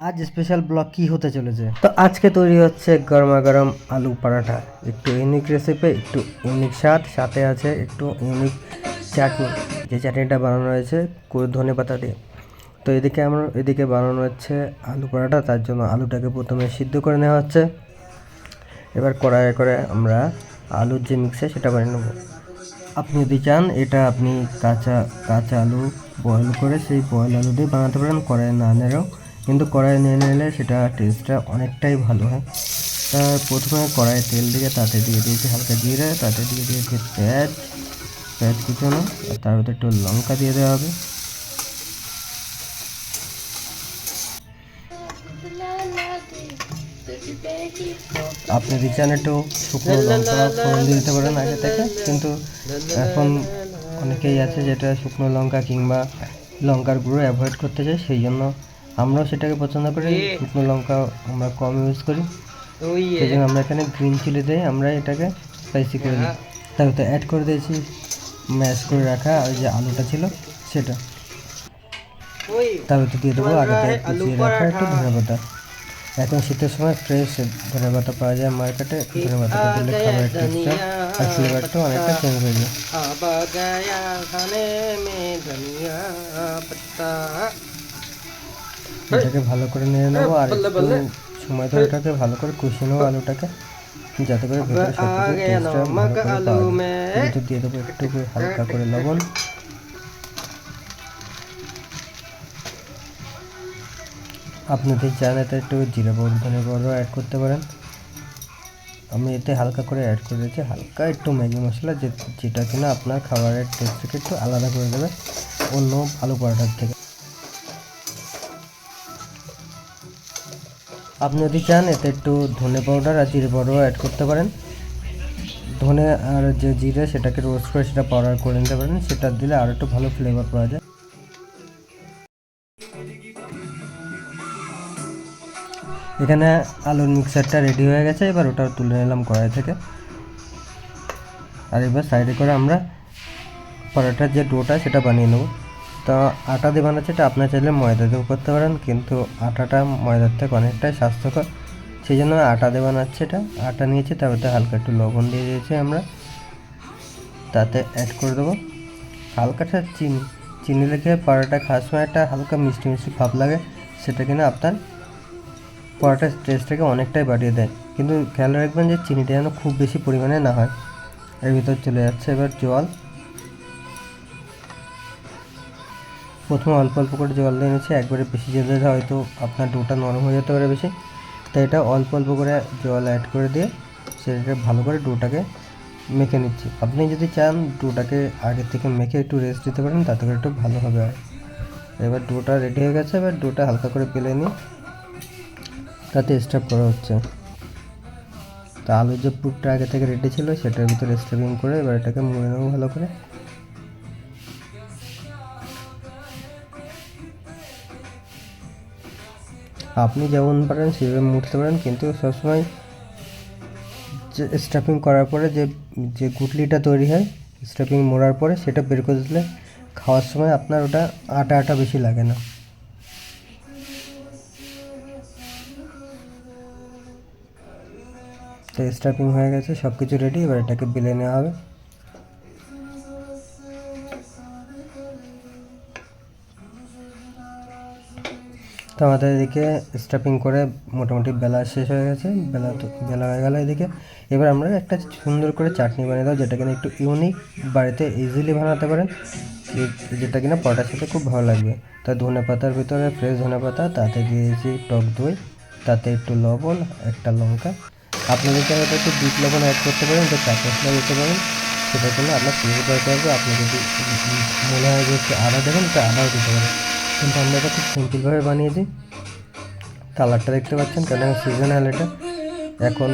আজ special blog কি হতে চলেছে? তো আজকে তৈরি হচ্ছে গরমা গরম আলু পরাঠা। একটু ইউনিক রেসিপি একটু ইউনিক স্বাদ, সাথে আছে একটু ইউনিক চাটনি। যে চাটনিটা বানানো হয়েছে ধনে পাতা দিয়ে। তো এদিকে আমরা, এদিকে বানানো হচ্ছে আলু পরাঠা, তার জন্য আলুটাকে প্রথমে সিদ্ধ করে নেওয়া হচ্ছে। এবার কড়াইয়ে করে আমরা আলুর যে মিক্সার সেটা বানিয়ে নেব। আপনি যদি চান, এটা আপনি কাঁচা কাঁচা আলু বয়েল করে সেই বয়েল আলু দিয়ে বানাতে পারেন। কড়াইয়ে না নেড়েও কিন্তু কড়াই নিয়ে নিলে সেটা টেস্টটা অনেকটাই ভালো হয়। তা প্রথমে কড়াইয়ে তেল দিয়ে তাতে দিয়ে দিয়েছি হালকা জিরে, তাতে দিয়ে দিয়েছি পেঁয়াজ। পেঁয়াজ কুচোনো, আর তার ভিতরে একটু লঙ্কা দিয়ে দেওয়া হবে। আপনি যদি চান একটু শুকনো লঙ্কা ফোড়ন দিয়ে দিতে পারেন আগে থেকে, কিন্তু এখন অনেকেই আছে যেটা শুকনো লঙ্কা কিংবা লঙ্কার গুঁড়ো অ্যাভয়েড করতে চাই সেই জন্য আমরাও সেটাকে পছন্দ করি শুকনো লঙ্কা আমরা কম ইউজ করি। সেই জন্য আমরা এখানে গ্রিন চিলি দিয়ে আমরা এটাকে স্পাইসি করে দিই। তার তো অ্যাড করে দিয়েছি ম্যাশ করে রাখা ওই যে আলুটা ছিল সেটা। তার তো দিয়ে দেবো আগে থেকে কুচিয়ে রাখা একটু ধনে পাতা। এখন শীতের সময় ফ্রেশ ধনে পাতা পাওয়া যায় মার্কেটে ধনে পাতাটা দিলে খাবারের টেস্টটা আর ফ্লেভারটা অনেকটা চেঞ্জ হয়ে যায়। এটাকে ভালো করে নিয়ে নেব আর সময় ধরে এটাকে ভালো করে কষিয়ে নেব আলুটাকে যাতে করে ভেতরে সব কিছু টেস্টটা ভালো করে পাওয়া যায়। ভিতর দিয়ে দেবো একটু হালকা করে লবণ। আপনি যদি চান এতে একটু জিরে ধনে পাউডার অ্যাড করতে পারেন। আমি এতে হালকা করে অ্যাড করে দিয়েছি হালকা একটু ম্যাগি মশলা যে যেটা কিনা আপনার খাবারের টেস্টটাকে একটু আলাদা করে দেবে অন্য আলু পরোটার থেকে। আপনি যদি চান, এতে একটু ধনে পাউডার আর জিরে পাউডারও অ্যাড করতে পারেন। ধনে আর যে জিরে, সেটাকে রোস্ট করে সেটা পাউডার করে নিতে পারেন। সেটা দিলে আর একটু ভালো ফ্লেভার পাওয়া যায়। এখানে আলুর মিক্সারটা রেডি হয়ে গেছে। এবার ওটা তুলে নিলাম কড়াই থেকে। আর এবার সাইডে করে আমরা পরোটার যে ডোটা সেটা বানিয়ে নেব। তো আটা দিয়ে বানাচ্ছে, এটা আপনার চাইলে ময়দা দিয়েও করতে পারেন, কিন্তু আটাটা ময়দার থেকে অনেকটাই স্বাস্থ্যকর। সেই জন্য আটা দিয়ে বানাচ্ছে এটা। আটা নিয়েছি তারপরে হালকা একটু লবণ দিয়ে দিয়েছি আমরা। তাতে অ্যাড করে দেবো হালকাটা চিনি। চিনি লেগে পরোটা খাওয়ার সময় একটা হালকা মিষ্টি মিষ্টি ভাব লাগে, সেটা কিনা আপনার পরোটার টেস্টটাকে অনেকটাই বাড়িয়ে দেয়। কিন্তু খেয়াল রাখবেন যে চিনিটা যেন খুব বেশি পরিমাণে না হয়। এর ভিতর চলে যাচ্ছে এবার জল। প্রথমে অল্প অল্প করে জল দিয়ে নিচ্ছি, একবারে বেশি জল দিলে হয়তো আপনার ডোটা নরম হয়ে যেতে পারে বেশি। তাই এটা অল্প অল্প করে জল অ্যাড করে দিয়ে সেটাকে ভালো করে ডোটাকে মেখে নিচ্ছি। আপনি যদি চান ডোটাকে আগে থেকে মেখে একটু রেস্ট দিতে পারেন, তাতে করে একটু ভালো হবে আর। এবার ডোটা রেডি হয়ে গেছে, এবার ডোটা হালকা করে পেলে নিই তাতে স্টাফ করা হচ্ছে। তো আলুর যে পুরটা আগে থেকে রেডি ছিল, সেটার ভিতরে স্টাফিং করে এবার এটাকে মুড়ে নেব ভালো করে। আপনি যেমন পারেন সেভাবে মুড়তে পারেন, কিন্তু সবসময় যে স্টাফিং করার পরে যে যে গুটলিটা তৈরি হয় স্টাফিং মোড়ার পরে সেটা বের করে দিলে খাওয়ার সময় আপনার ওটা আটা আটা বেশি লাগে না। তো স্টাফিং হয়ে গেছে সব কিছু রেডি এবার এটাকে বেলে নেওয়া হবে। তো আমাদের এদিকে স্টাফিং করে মোটামুটি বেলা শেষ হয়ে গেছে। বেলা বেলা হয়ে গেল এদিকে। এবার আমরা একটা সুন্দর করে চাটনি বানিয়ে দাও যেটা কিনা একটু ইউনিক বাড়িতে ইজিলি বানাতে পারেন। যেটা কিনা পরোটার সাথে খুব ভালো লাগবে। তা ধনে পাতার ভিতরে ফ্রেশ ধনে পাতা, তাতে দিয়েছি টক দই, তাতে একটু লবণ, একটা লঙ্কা। আপনি যদি চান একটু বিট লবণ অ্যাড করতে পারেন তো চাট মশলা দিতে পারেন। সেটার জন্য আপনার ফ্লেভার দরকার হবে আপনি যদি মনে হয় যে একটু আদা দেবেন তো আদাও দিতে পারেন। কিন্তু আমরা এটা খুব সিম্পলভাবে বানিয়েছি কালারটা দেখতে পাচ্ছেন কেন সিজনাল এটা। এখন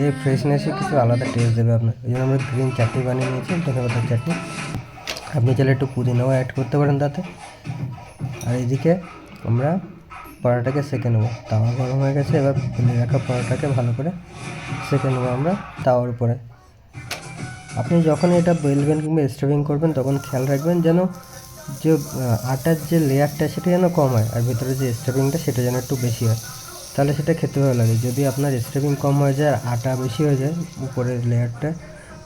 এই ফ্রেশনেসে কিছু আলাদা টেস্ট দেবে আপনার। এই জন্য আমরা গ্রিন চাটনি বানিয়ে নিয়েছি, ধনে পাতার চাটনি আপনি চাইলে একটু পুদিনাও অ্যাড করতে পারেন তাতে। আর এদিকে আমরা পরোটাকে সেঁকে নেব। তাওয়া গরম হয়ে গেছে, এবার ফেলে রাখা পরোটাকে ভালো করে সেঁকে নেব আমরা তাওয়ার উপরে। আপনি যখন এটা বেলবেন কিংবা স্টাফিং করবেন, তখন খেয়াল রাখবেন যেন যে আটার যে লেয়ারটা সেটা যেন কম হয় আর ভিতরে যে স্টাফিংটা সেটা যেন একটু বেশি হয়, তাহলে সেটা খেতে ভালো লাগে। যদি আপনার স্টাফিং কম হয়ে যায় আর আটা বেশি হয়ে যায় উপরের লেয়ারটা,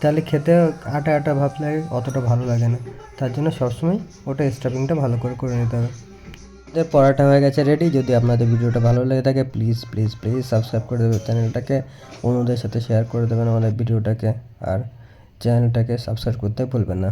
তাহলে খেতে আটা আটা ভাব লাগে, অতটা ভালো লাগে না। তার জন্য সবসময় ওটা স্টাফিংটা ভালো করে করে নিতে হবে। আমাদের পড়াটা হয়ে গেছে রেডি যদি আপনাদের ভিডিওটা ভালো লেগে থাকে প্লিজ প্লিজ প্লিজ সাবস্ক্রাইব করে দেবেন চ্যানেলটাকে অন্যদের সাথে শেয়ার করে দেবেন আমাদের ভিডিওটাকে। আর চ্যানেলটাকে সাবস্ক্রাইব করতে ভুলবেন না।